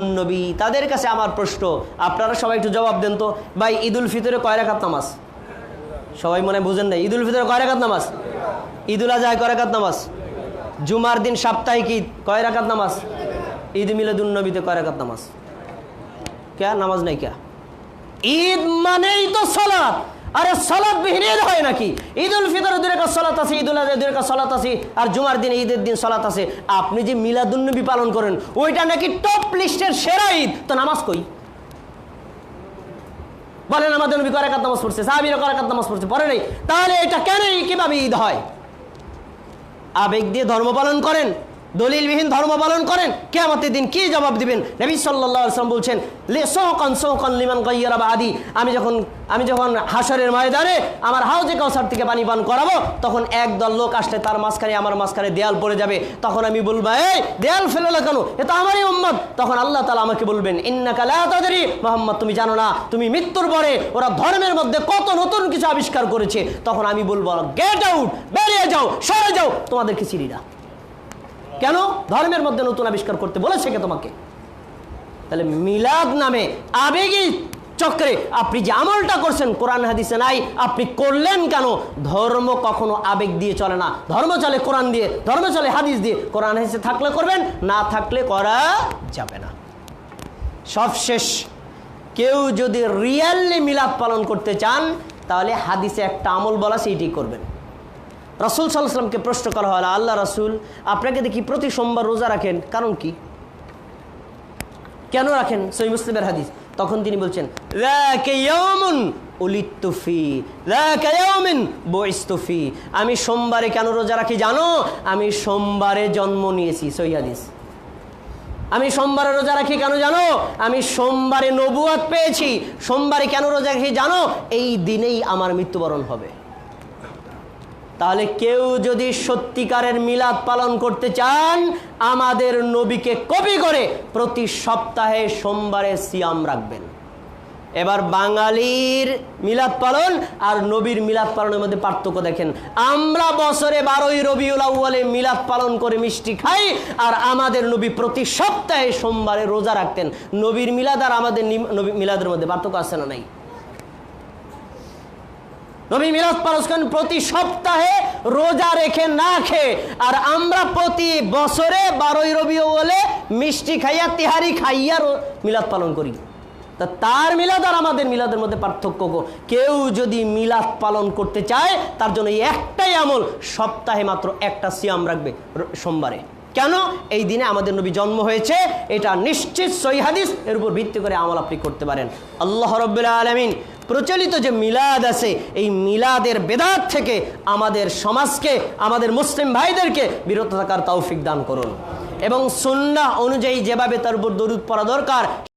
নবী, তাদের কাছে আমার প্রশ্ন। আপনারা সবাই একটু জবাব দেন তো। ভাই, ঈদুল ফিতরে কয় রাকাত নামাজ? সবাই মনে বুঝেন না ঈদুল ফিতরে কয় রাকাত নামাজ? ঈদুল আজহায় কয় রাকাত নামাজ? জুমার দিন সাপ্তাহিক ঈদ কয় রাকাত নামাজ? ঈদ মিলাদুল নবীতে কয় রাকাত নামাজ? ক্যা? নামাজ নাই ক্যা? ঈদ মানেই তো সলাৎ আরে সলাৎ বিহীন ঈদ হয় নাকি? ঈদ উল ফিতর দুই রেখা সলাৎ আছে ঈদ উল আজহা দুই রেখা সলাৎ আছে, আর জুমার দিন ঈদের দিন সলাৎ আছে। আপনি যে মিলাদুন্নবী পালন করেন, ওইটা নাকি টপ লিস্টের সেরা ঈদ? তো নামাজ কই? বলেন আমাদের নবী করাকাত নামাজ পড়ছে, সাহাবিরা করাকাত নামাজ পড়ছে, পড়ে নেই। তাহলে এটা কেন কীভাবে ঈদ হয়? আবেগ দিয়ে ধর্ম পালন করেন দলিলবিহীন ধর্ম পালন করেন, কেয়ামতের দিন কি জবাব দিবেন? নবী ওয়াসাল্লাম বলছেন, লে সৌকান সৌকান লিমান আদি আমি যখন আমি যখন হাসরের ময়দানে আমার হাউজে কাউসার থেকে পানি পান করাবো, তখন একদল লোক আসলে তার মাঝখানে, আমার মাঝখানে দেয়াল পড়ে যাবে। তখন আমি বলব, এই, দেয়াল ফেলে কেন? এ তো আমারই উম্মত। তখন আল্লাহ তালা আমাকে বলবেন, ইন্নাকা লা তাদরি। মোহাম্মদ, তুমি জানো না, তুমি মৃত্যুর পরে ওরা ধর্মের মধ্যে কত নতুন কিছু আবিষ্কার করেছে। তখন আমি বলব, গেট আউট, বেরিয়ে যাও, সরে যাও, তোমাদেরকে চিনি না। কেন? ধর্মের মধ্যে নতুন আবিষ্কার করতে বলেছে কে তোমাকে? তাহলে মিলাদ নামে আবেগী চক্রে আপনি যে আমলটা করছেন, কোরআন হাদিসে নাই, আপনি করলেন কেন? ধর্ম কখনো আবেগ দিয়ে চলে না। ধর্ম চলে কোরআন দিয়ে, ধর্ম চলে হাদিস দিয়ে। কোরআন হাদিসে থাকলে করবেন, না থাকলে করা যাবে না। সবশেষ, কেউ যদি রিয়েলি মিলাদ পালন করতে চান, তাহলে হাদিসে একটা আমল বলা সেইটি করবেন। রাসুল সাল্লাহামকে প্রশ্ন করা হলো আল্লাহ রাসুল আপনাকে দেখি প্রতি সোমবার রোজা রাখেন কারণ কি? কেন রাখেন? সই মুসলিমের হাদিস। তখন তিনি বলছেন "যাকা ইয়াউমুন উলিদতু ফি, যাকা ইয়াউমিন বুইসতু ফি। আমি সোমবারে কেন রোজা রাখি জানো? আমি সোমবারে জন্ম নিয়েছি সই হাদিস। আমি সোমবারে রোজা রাখি কেন জানো? আমি সোমবারে নবুয়াত পেয়েছি। সোমবারে কেন রোজা রাখি জানো? এই দিনেই আমার মৃত্যুবরণ হবে। তাহলে কেউ যদি সত্যিকারের মিলাদ পালন করতে চান, আমাদের নবীকে কপি করে প্রতি সপ্তাহে সোমবারে সিয়াম রাখবেন। এবার বাঙালির মিলাদ পালন আর নবীর মিলাদ পালনের মধ্যে পার্থক্য দেখেন। আমরা বছরে বারোই রবিউল আউ্বালে মিলাদ পালন করে মিষ্টি খাই আর আমাদের নবী প্রতি সপ্তাহে সোমবারে রোজা রাখতেন। নবীর মিলাদ আর আমাদের মিলাদের মধ্যে পার্থক্য আছে না নাই? নবী পালন করেন প্রতি সপ্তাহে রোজা রেখে না খেয়ে, আর আমরা প্রতি বছরে বারোই রবি বলে মিষ্টি খাইয়া, তিহারি খাইয়া মিলাদ পালন করি। তা তার মিলাদ আর আমাদের মিলাদের মধ্যে পার্থক্য কেউ যদি মিলাদ পালন করতে চায়, তার জন্য এই একটাই আমল, সপ্তাহে মাত্র একটা সিয়াম রাখবে সোমবারে। কেন? এই দিনে আমাদের নবী জন্ম হয়েছে, এটা নিশ্চিত সই হাদিস, এর উপর ভিত্তি করে আমল আপনি করতে পারেন। আল্লাহ রব্বুল্লাহ আলমিন প্রচলিত যে মিলাদ আছে, এই মিলাদের বেদাত থেকে আমাদের সমাজকে, আমাদের মুসলিম ভাইদেরকে বিরত থাকার তৌফিক দান করুন। এবং সন্না অনুযায়ী যেভাবে তার উপর দরুদ পড়া দরকার